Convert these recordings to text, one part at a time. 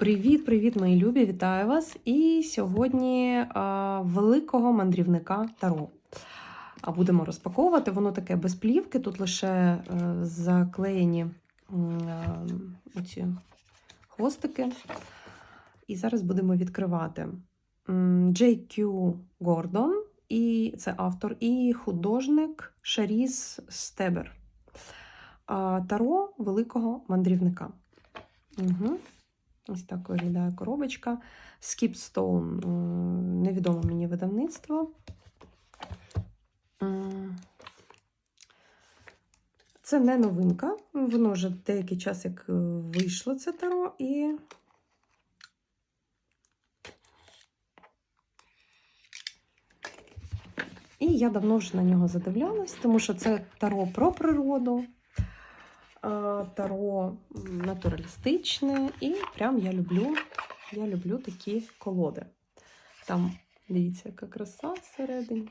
Привіт-привіт, мої любі! Вітаю вас! І сьогодні а, великого мандрівника Таро. А будемо розпаковувати. Воно таке без плівки, тут лише е, заклеєні е, оці хвостики. І зараз будемо відкривати. J.Q. Гордон, і це автор, і художник Шаріс Стебер. Таро великого мандрівника. Угу. Ось так виглядає коробочка. Skipstone, м, невідоме мені видавництво. Це не новинка. Воно вже деякий час як вийшло це таро, і І я давно вже на нього задивлялась, тому що це таро про природу, таро натуралістичне, і прям я люблю, я люблю такі колоди. Там, дивіться, яка краса всередині.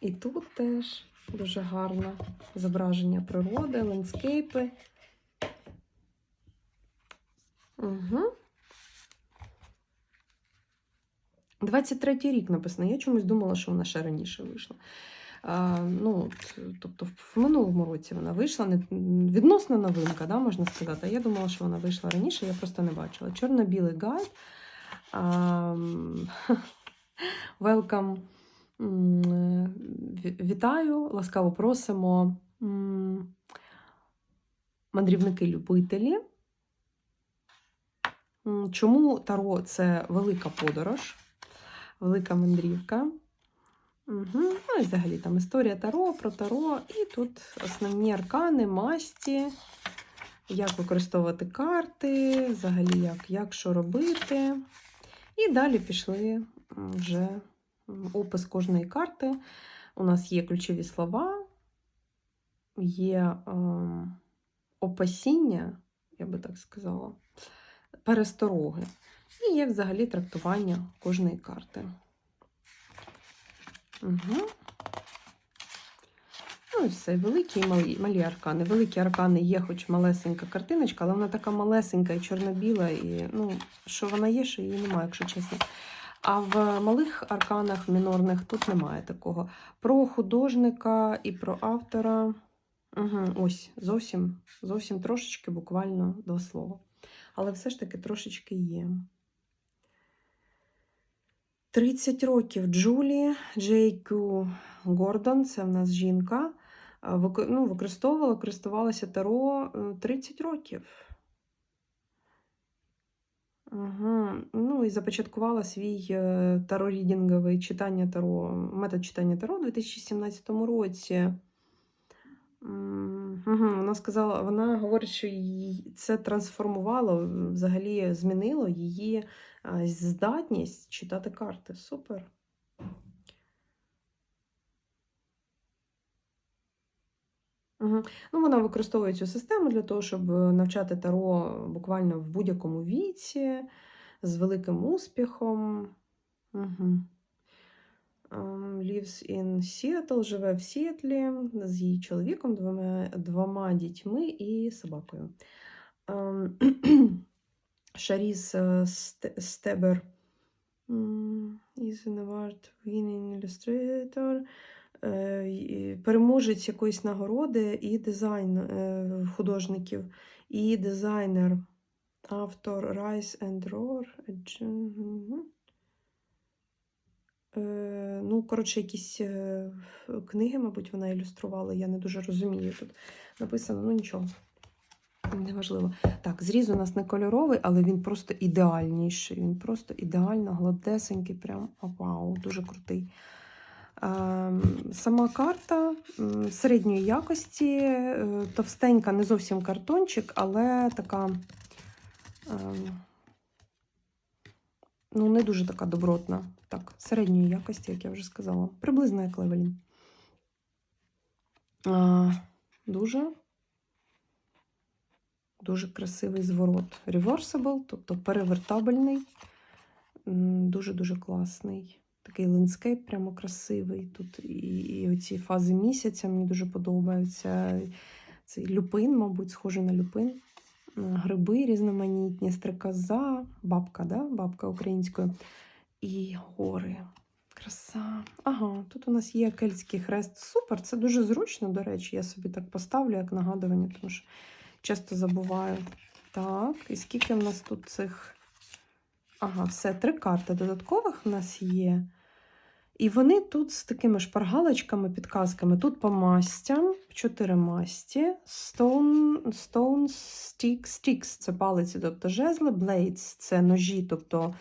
І тут теж дуже гарне зображення природи, ландскейпи. Угу. 23-й рік написано. Я чомусь думала, що вона ще раніше вийшла. Ну, тобто в минулому році вона вийшла, відносно новинка, да, можна сказати. Я думала, що вона вийшла раніше, я просто не бачила. Чорно-білий гайд. Welcome. Вітаю, ласкаво просимо. Мандрівники-любителі. Чому Таро це велика подорож, велика мандрівка? Угу. Ну і взагалі там історія Таро про Таро. І тут основні аркани, масті, як використовувати карти, взагалі як, як що робити. І далі пішли вже опис кожної карти. У нас є ключові слова, є ем, опасіння, я би так сказала, перестороги. І є взагалі трактування кожної карти. Угу. Ну і все, великі і малі, малі аркани. Великі аркани є, хоч малесенька картиночка, але вона така малесенька і чорно-біла, і ну, що вона є, що її немає, якщо чесно. А в малих арканах мінорних тут немає такого. Про художника і про автора. Угу, ось, зовсім, зовсім трошечки, буквально два слова. Але все ж таки трошечки є. 30 років Джулі Джейку Гордон, це в нас жінка, а, ну, використовувала, користувалася Таро е, 30 років. Угу. Ну і започаткувала свій е, таро-рідінговий читання Таро, метод читання Таро у 2017 році. Угу. Вона сказала, вона говорить, що її це трансформувало, взагалі змінило її здатність читати карти. Супер. Угу. Ну, вона використовує цю систему для того, щоб навчати Таро буквально в будь-якому віці, з великим успіхом. Угу. Lives in Seattle, живе в Сіетлі з її чоловіком, двома, двома дітьми і собакою. Шаріс е, Стебер is an award winning Переможець якоїсь нагороди і дизайн е, художників, і дизайнер, автор Rise and Roar. Ну, коротше, якісь е, книги, мабуть, вона ілюструвала. Я не дуже розумію. Тут написано, ну нічого. Неважливо. Так, зріз у нас не кольоровий, але він просто ідеальніший. Він просто ідеально гладесенький, прям вау, дуже крутий. Ем, Сама карта середньої якості, е, товстенька, не зовсім картончик, але така. Ну, не дуже така добротна. Так, середньої якості, як я вже сказала. Приблизно як Левелін. А, дуже. Дуже красивий зворот. Reversible, тобто перевертабельний. Дуже-дуже класний. Такий лендскейп прямо красивий. Тут і, і оці фази місяця мені дуже подобаються. Цей люпин, мабуть, схожий на люпин. Гриби різноманітні, стрикоза, бабка, да? бабка українською. І гори. Краса. Ага, тут у нас є кельтський хрест. Супер, це дуже зручно, до речі. Я собі так поставлю як нагадування, тому що часто забуваю. Так, і скільки в нас тут цих. Ага, все, три карти додаткових в нас є. І вони тут з такими шпаргалочками, підказками. Тут по мастям, чотири масті. Stone, stone stick, sticks – це палиці, тобто жезли, blades – це ножі, тобто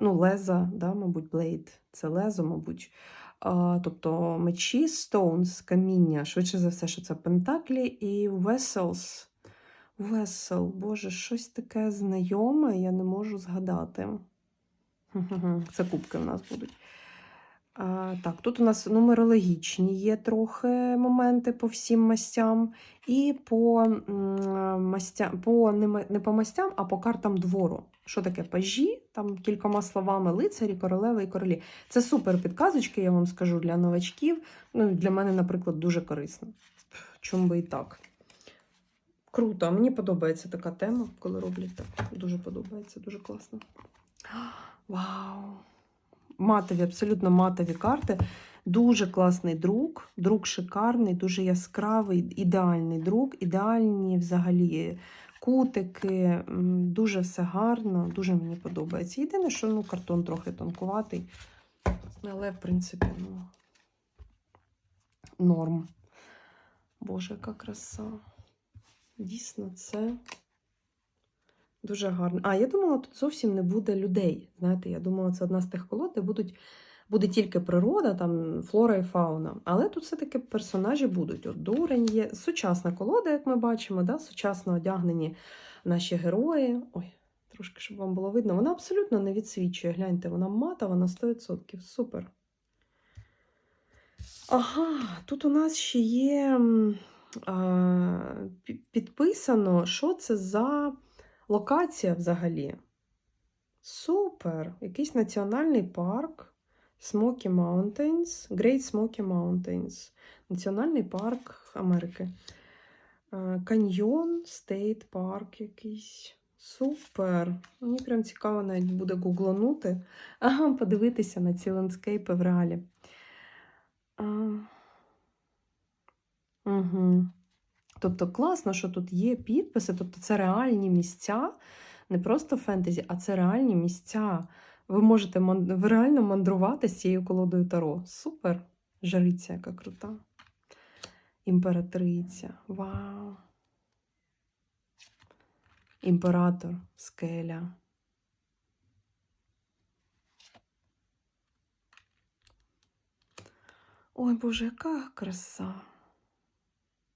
ну, леза, да, мабуть, blade – це лезо, мабуть. Тобто мечі, stones, каміння, швидше за все, що це пентаклі, і vessels. Vessel, боже, щось таке знайоме, я не можу згадати. Це кубки в нас будуть. Так, тут у нас нумерологічні є трохи моменти по всім мастям. І по, мастям, по не, не по мастям, а по картам двору. Що таке пажі? Там кількома словами лицарі, королеви і королі. Це супер підказочки, я вам скажу, для новачків. Ну, для мене, наприклад, дуже корисно. Чому би і так. Круто, мені подобається така тема, коли роблять так. Дуже подобається, дуже класно. Вау! Матові, абсолютно матові карти. Дуже класний друк. Друк шикарний, дуже яскравий, ідеальний друк, ідеальні взагалі кутики. Дуже все гарно, дуже мені подобається. Єдине, що ну, картон трохи тонкуватий, але, в принципі, ну, норм. Боже, яка краса. Дійсно, це дуже гарно. А, я думала, тут зовсім не буде людей. Знаєте, я думала, це одна з тих колод, де будуть, буде тільки природа, там флора і фауна. Але тут все-таки персонажі будуть. От дурень є. Сучасна колода, як ми бачимо, да? сучасно одягнені наші герої. Ой, трошки, щоб вам було видно. Вона абсолютно не відсвічує. Гляньте, вона матова на 100%. Супер. Ага, тут у нас ще є а, підписано, що це за локація взагалі. Супер! Якийсь національний парк Smoky Mountains, Great Smoky Mountains. Національний парк Америки. Е, Каньйон, Стейт парк якийсь. Супер! Мені прям цікаво навіть буде гугланути, ага, подивитися на ці ландскейпи в реалі. А... Угу. Тобто класно, що тут є підписи, тобто це реальні місця, не просто фентезі, а це реальні місця. Ви можете ви реально мандрувати з цією колодою Таро. Супер! Жриця, яка крута. Імператриця. Вау! Імператор, скеля. Ой, Боже, яка краса!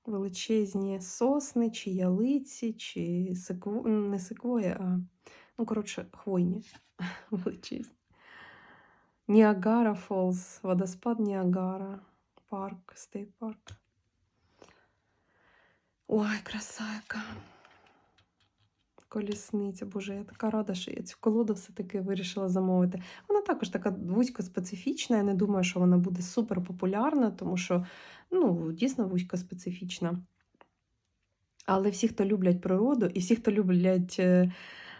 Величезні сосни, чи ялиці, чи секво... не секвоя, а ну, коротше, хвойні величезні. Ніагара Фолз, водоспад Ніагара, парк, стейт парк. Ой, краса яка. Колісниця, боже, я така рада, що я цю колоду все-таки вирішила замовити. Вона також така вузько специфічна. Я не думаю, що вона буде супер популярна, тому що ну, дійсно вузько специфічна. Але всі, хто люблять природу, і всі, хто люблять е,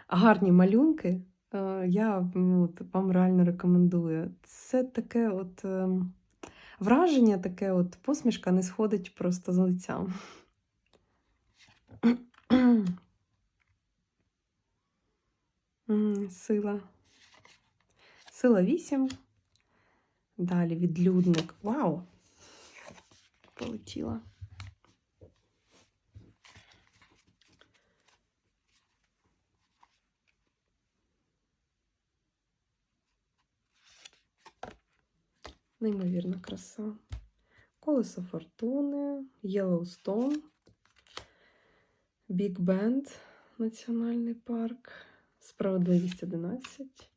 гарні малюнки, е, я ну, вам реально рекомендую. Це таке от е, враження, таке от посмішка не сходить просто з лиця. Сила. Сила 8. Далі відлюдник. Вау! Полетіла. Неймовірна краса. Колесо фортуни, Єлоустон, Біг Бенд, Національний парк, Справедливість 11,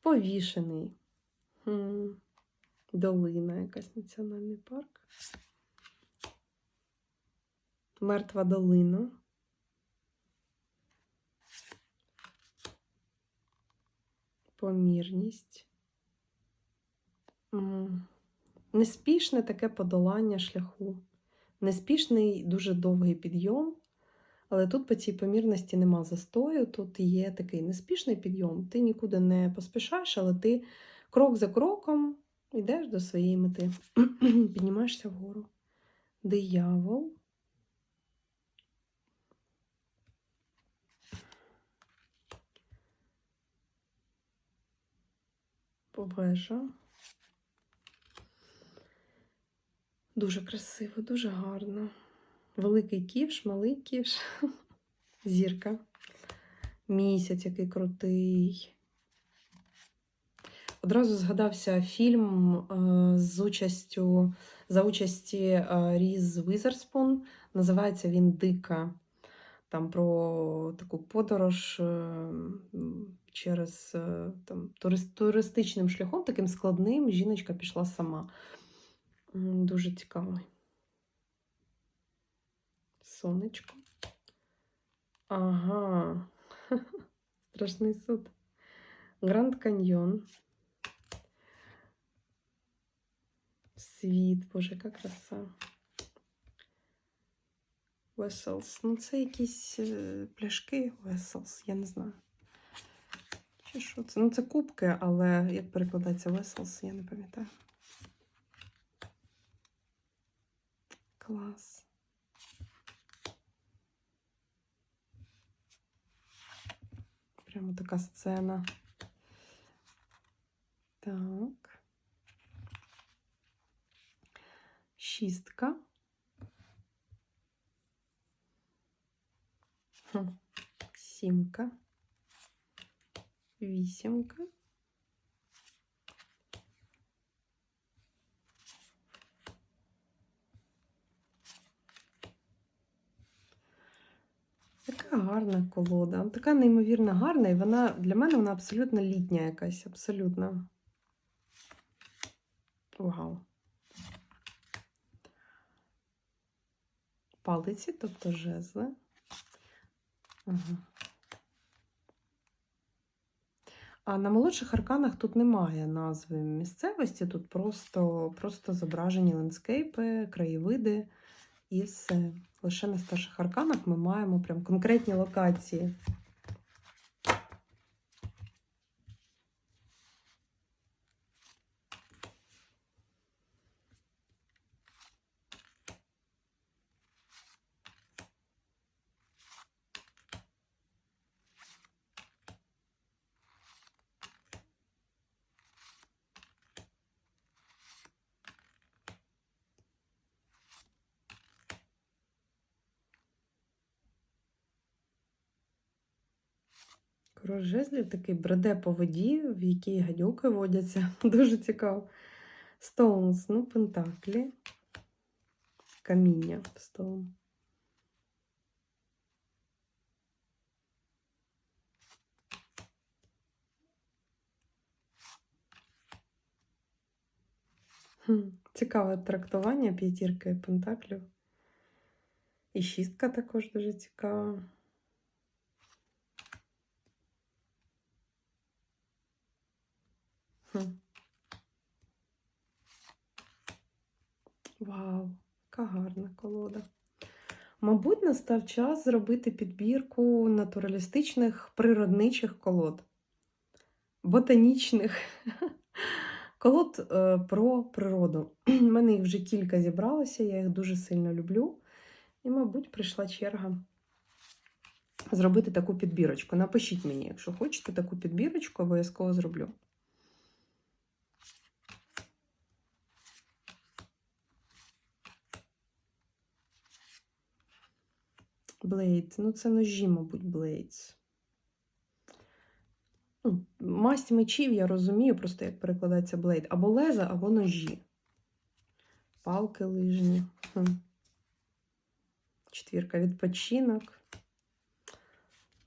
Повішений. Долина, якась національний парк. Мертва долина. Помірність. Неспішне таке подолання шляху. Неспішний дуже довгий підйом, Але тут по цій помірності нема застою, тут є такий неспішний підйом. Ти нікуди не поспішаєш, але ти крок за кроком йдеш до своєї мети. Піднімаєшся вгору. Диявол. Вежа. Дуже красиво, дуже гарно. Великий ківш, малий ківш, зірка. Місяць який крутий. Одразу згадався фільм е, з участю за участі е, Різ Візерспун. Називається він Дика. Там про таку подорож е, через е, там, туристичним шляхом, таким складним. Жіночка пішла сама. Дуже цікавий. Сонечко. Ага. Страшний суд. Гранд Каньйон. Світ, боже, яка краса. Vessels. Ну, це якісь е, пляшки Vessels, я не знаю. Чи що це? Ну, це кубки, але як перекладається Vessels, я не пам'ятаю. Клас. Прямо така сцена. Так. Шістка. Хм. Сімка. Вісімка. Гарна колода. Така неймовірно гарна, і вона для мене вона абсолютно літня якась. Абсолютно. Вау. Палиці, тобто жезли. Ага. А на молодших арканах тут немає назви місцевості, тут просто, просто зображені ландскейпи, краєвиди і все. Лише на старших арканах ми маємо прям конкретні локації. Король жезлів такий бреде по воді, в якій гадюки водяться. Дуже цікаво. Стоунс, ну, пентаклі. Каміння стоун. Цікаве трактування п'ятірки пентаклів. І шістка також дуже цікава. Вау, яка гарна колода. Мабуть, настав час зробити підбірку натуралістичних природничих колод, ботанічних колод е, про природу. У мене їх вже кілька зібралося, я їх дуже сильно люблю. І, мабуть, прийшла черга зробити таку підбірочку. Напишіть мені, якщо хочете таку підбірочку, обов'язково зроблю. Блейд. Ну, це ножі, мабуть, Blades. Ну, масть мечів я розумію, просто як перекладається блейд. Або леза, або ножі. Палки лижні. Четвірка відпочинок.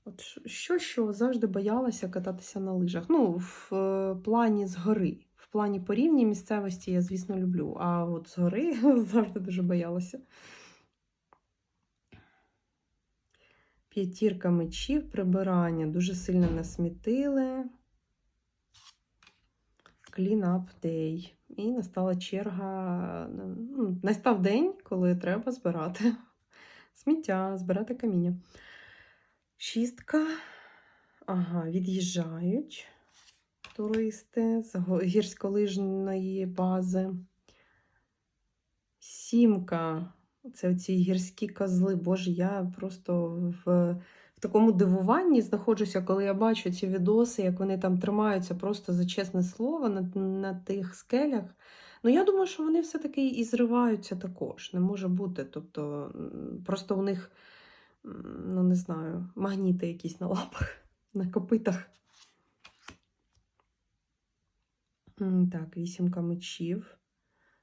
От що, що завжди боялася кататися на лижах. Ну, в е, плані згори. В плані по рівній місцевості я, звісно, люблю. А от згори завжди дуже боялася. П'ятірка мечів, прибирання. Дуже сильно насмітили. Up day. І настала черга. Ну, настав день, коли треба збирати Сміття, збирати каміння. Шістка. Ага, від'їжджають туристи з гірськолижної бази. Сімка. Це ці гірські козли. Боже, я просто в, в такому дивуванні знаходжуся, коли я бачу ці відоси, як вони там тримаються просто за чесне слово на, на тих скелях. Ну, я думаю, що вони все-таки і зриваються також. Не може бути. Тобто, просто у них, ну не знаю, магніти якісь на лапах, на копитах. Так, вісімка мечів.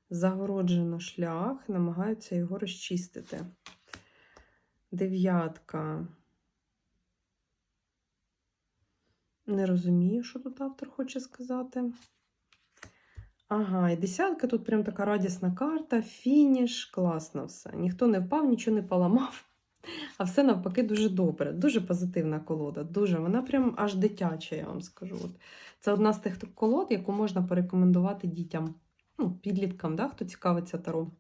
Загороджено шлях, намагаються його розчистити. Дев'ятка. Не розумію, що тут автор хоче сказати. Ага, і десятка тут прям така радісна карта, фініш, класно все. Ніхто не впав, нічого не поламав. А все навпаки дуже добре. Дуже позитивна колода. Дуже. Вона прям аж дитяча, я вам скажу. Це одна з тих колод, яку можна порекомендувати дітям, ну, підліткам, да, хто цікавиться таро.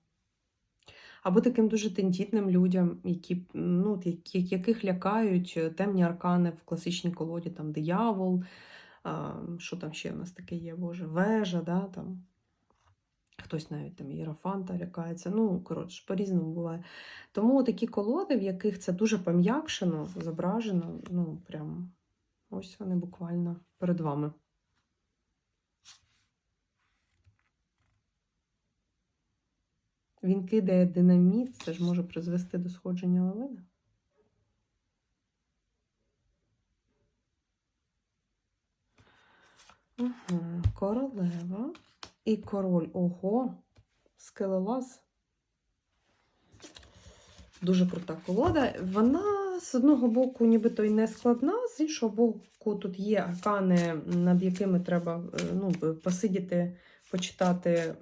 Або таким дуже тендітним людям, які, ну, яких лякають е, темні аркани в класичній колоді, там диявол, а, що там ще в нас таке є, Боже, вежа, да, там. Хтось навіть там іерофанта лякається. Ну, коротше, по-різному буває. Тому такі колоди, в яких це дуже пом'якшено, зображено, ну, прям ось вони буквально перед вами. Він кидає динаміт, це ж може призвести до сходження лавини. Угу. Королева і король. Ого, скелелаз. Дуже крута колода. Вона з одного боку, нібито й не складна, з іншого боку, тут є аркани, над якими треба е, ну, посидіти, почитати,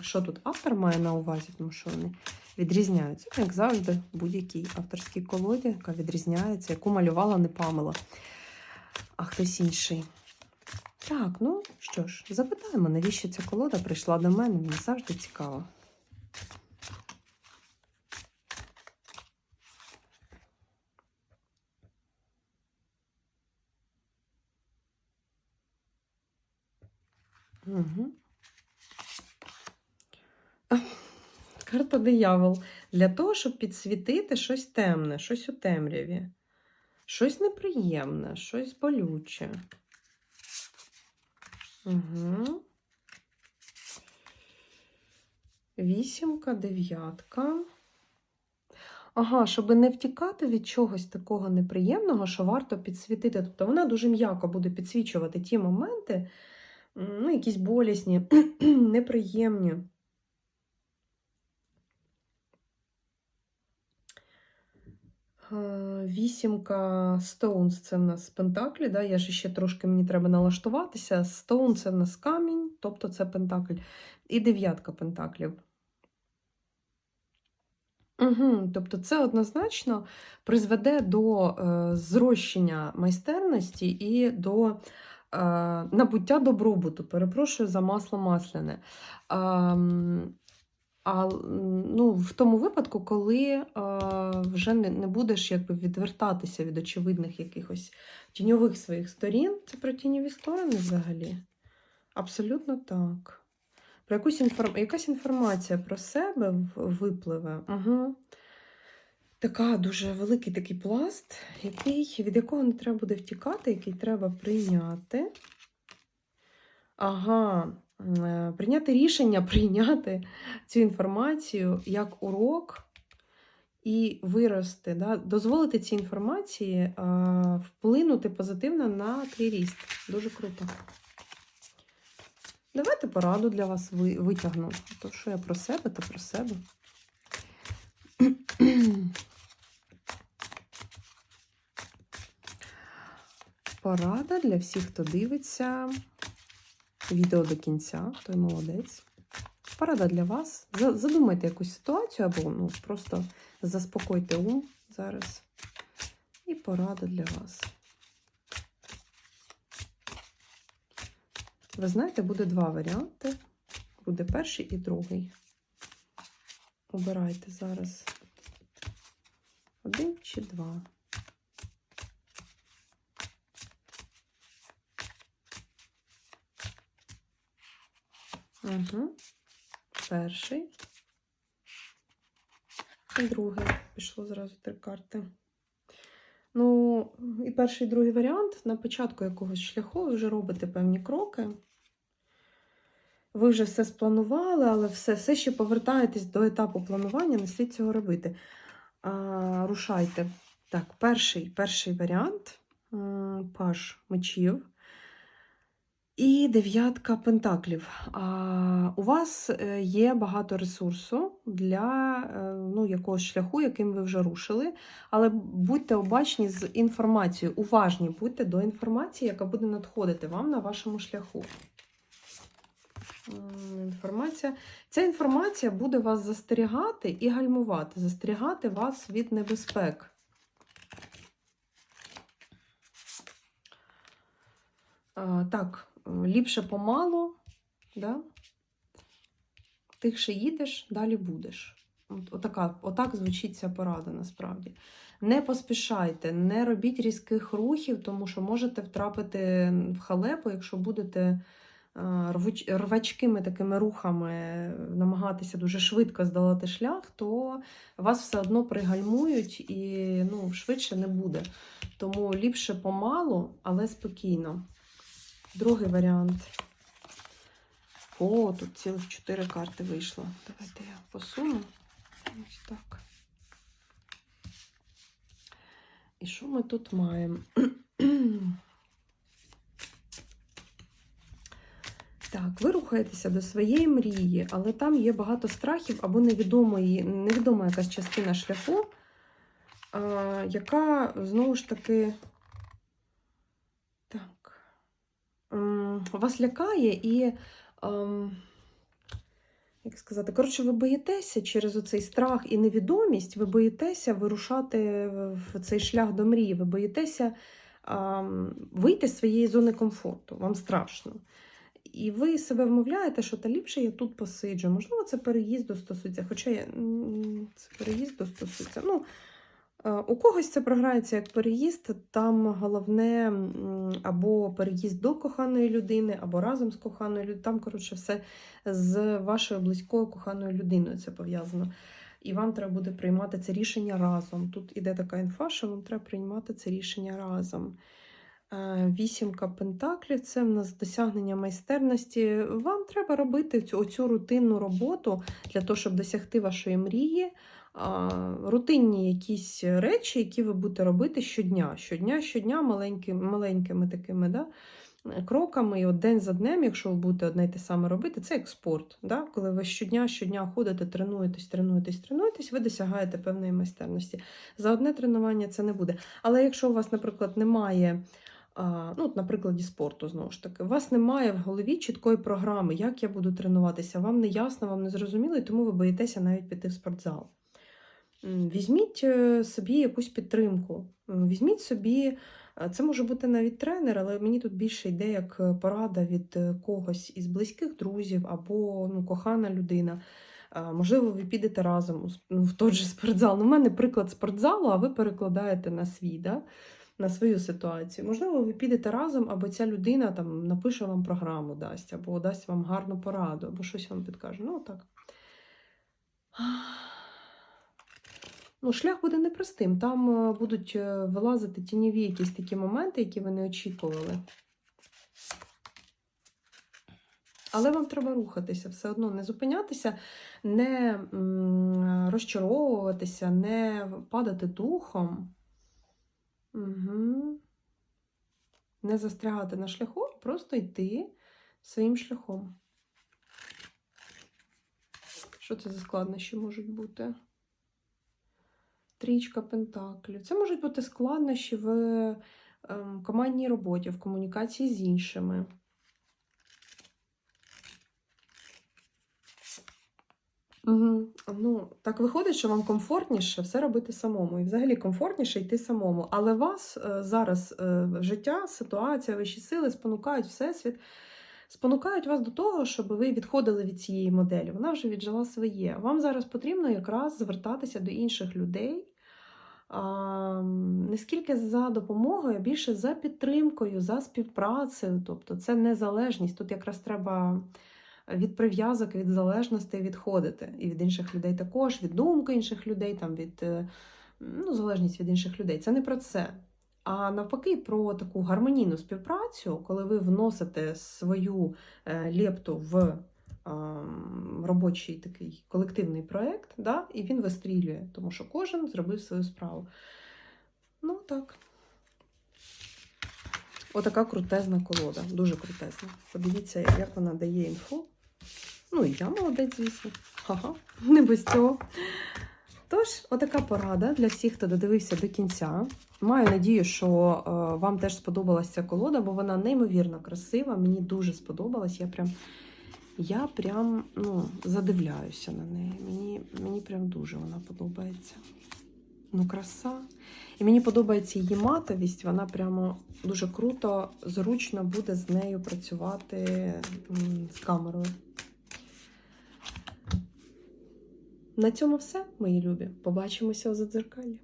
що тут автор має на увазі, тому що вони відрізняються. Як завжди, будь-якій авторській колоді, яка відрізняється, яку малювала не Памела, а хтось інший. Так, ну що ж, запитаємо, навіщо ця колода прийшла до мене, мені завжди цікаво. Угу. Карта диявол. Для того, щоб підсвітити щось темне, щось у темряві, щось неприємне, щось болюче. Угу. Вісімка, дев'ятка. Ага, щоб не втікати від чогось такого неприємного, що варто підсвітити. Тобто вона дуже м'яко буде підсвічувати ті моменти, ну, якісь болісні, неприємні. Вісімка Стоунс це в нас пентаклі. Да? Я ж ще трошки мені треба налаштуватися. Стоун це в нас камінь, тобто це пентакль. І дев'ятка пентаклів. Угу, тобто це однозначно призведе до е, зрощення майстерності і до е, набуття добробуту. Перепрошую за масло масляне. Ем, а ну, в тому випадку, коли е, вже не, не будеш якби відвертатися від очевидних якихось тіньових своїх сторін. Це про тіньові сторони взагалі? Абсолютно так. Про якусь інформ... якась інформація про себе випливе. Угу. Така дуже великий такий пласт, який, від якого не треба буде втікати, який треба прийняти. Ага, прийняти рішення, прийняти цю інформацію як урок і вирости, да? дозволити цій інформації е, вплинути позитивно на твій ріст. Дуже круто. Давайте пораду для вас ви- витягну. То, що я про себе, то про себе. Порада для всіх, хто дивиться відео до кінця, той молодець. Порада для вас. Задумайте якусь ситуацію або ну, просто заспокойте ум зараз. І порада для вас. Ви знаєте, буде два варіанти. Буде перший і другий. Обирайте зараз. Один чи два. Угу. Перший. І другий. Пішло зразу три карти. Ну, і перший і другий варіант на початку якогось шляху ви вже робите певні кроки. Ви вже все спланували, але все, все ще повертаєтесь до етапу планування, не слід цього робити. А, рушайте. Так, перший, перший варіант м, паш мечів. І дев'ятка пентаклів. А, у вас е, є багато ресурсу для е, ну, якогось шляху, яким ви вже рушили. Але будьте обачні з інформацією, уважні будьте до інформації, яка буде надходити вам на вашому шляху. Інформація. Ця інформація буде вас застерігати і гальмувати, застерігати вас від небезпек. А, так, е, ліпше помалу, да? тихше їдеш, далі будеш. От, отака, отак звучить ця порада насправді. Не поспішайте, не робіть різких рухів, тому що можете втрапити в халепу, якщо будете рвачкими такими рухами намагатися дуже швидко здолати шлях, то вас все одно пригальмують і ну, швидше не буде. Тому ліпше помалу, але спокійно. Другий варіант. О, тут цілих чотири карти вийшло. Давайте я посуну. Ось так. І що ми тут маємо? Так, ви рухаєтеся до своєї мрії, але там є багато страхів або невідомої, невідома якась частина шляху, яка знову ж таки. Так. М, Вас лякає і. ем, Як сказати, коротше, ви боїтеся через оцей страх і невідомість, ви боїтеся вирушати в цей шлях до мрії, ви боїтеся ем, вийти з своєї зони комфорту, вам страшно. І ви себе вмовляєте, що та ліпше я тут посиджу. Можливо, це переїзду стосується, хоча я, це переїзду стосується. Ну, у когось це програється як переїзд, там головне або переїзд до коханої людини, або разом з коханою людиною. Там, коротше, все з вашою близькою коханою людиною це пов'язано. І вам треба буде приймати це рішення разом. Тут іде така інфа, що вам треба приймати це рішення разом. Е, Вісімка пентаклів це в нас досягнення майстерності. Вам треба робити цю, оцю рутинну роботу для того, щоб досягти вашої мрії. Рутинні якісь речі, які ви будете робити щодня. Щодня, щодня маленькими, маленькими такими да, кроками. І от день за днем, якщо ви будете одне й те саме робити, це як спорт. Да? Коли ви щодня, щодня ходите, тренуєтесь, тренуєтесь, тренуєтесь, ви досягаєте певної майстерності. За одне тренування це не буде. Але якщо у вас, наприклад, немає. Ну, от, на прикладі спорту, знову ж таки, у вас немає в голові чіткої програми, як я буду тренуватися, вам не ясно, вам не зрозуміло, і тому ви боїтеся навіть піти в спортзал. Візьміть е, собі якусь підтримку. Візьміть собі, це може бути навіть тренер, але мені тут більше йде як е, порада від е, когось із близьких друзів або ну, кохана людина. Можливо, ви підете разом ну, в той же спортзал. Ну, у мене приклад спортзалу, а ви перекладаєте на свій. Да? на свою ситуацію. Можливо, ви підете разом, або ця людина там напише вам програму, дасть, або дасть вам гарну пораду, або щось вам підкаже. Ну, так. Ну, шлях буде непростим. Там е, будуть е, вилазити тіньові якісь такі моменти, які ви не очікували. Але вам треба рухатися, все одно не зупинятися, не розчаровуватися, не падати духом. Угу. Не застрягати на шляху, просто йти своїм шляхом. Що це за складнощі можуть бути? Трічка пентаклів. Це можуть бути складнощі в ем, командній роботі, в комунікації з іншими. Ну, так виходить, що вам комфортніше все робити самому. І взагалі комфортніше йти самому. Але вас е, зараз е, життя, ситуація, вищі сили спонукають всесвіт, спонукають вас до того, щоб ви відходили від цієї моделі. Вона вже віджила своє. Вам зараз потрібно якраз звертатися до інших людей, не скільки за допомогою, а більше за підтримкою, за співпрацею. Тобто це незалежність. Тут якраз треба від прив'язок, від залежностей відходити. І від інших людей також, від думки інших людей, там, від е, ну, залежність від інших людей. Це не про це. А навпаки, про таку гармонійну співпрацю, коли ви вносите свою е, лепту в робочий такий колективний проєкт, да, і він вистрілює, тому що кожен зробив свою справу. Ну так. Отака крутезна колода, дуже крутезна. Подивіться, як вона дає інфу. Ну, і я молодець, звісно. Ха-ха, не без цього. Тож, отака порада для всіх, хто додивився до кінця. Маю надію, що е, вам теж сподобалася ця колода, бо вона неймовірно красива. Мені дуже сподобалась. Я прям, я прям ну, задивляюся на неї. Мені, мені прям дуже вона подобається. Ну, краса. І мені подобається її матовість. Вона прямо дуже круто, зручно буде з нею працювати з камерою. На цьому все, мої любі. Побачимося у задзеркалі.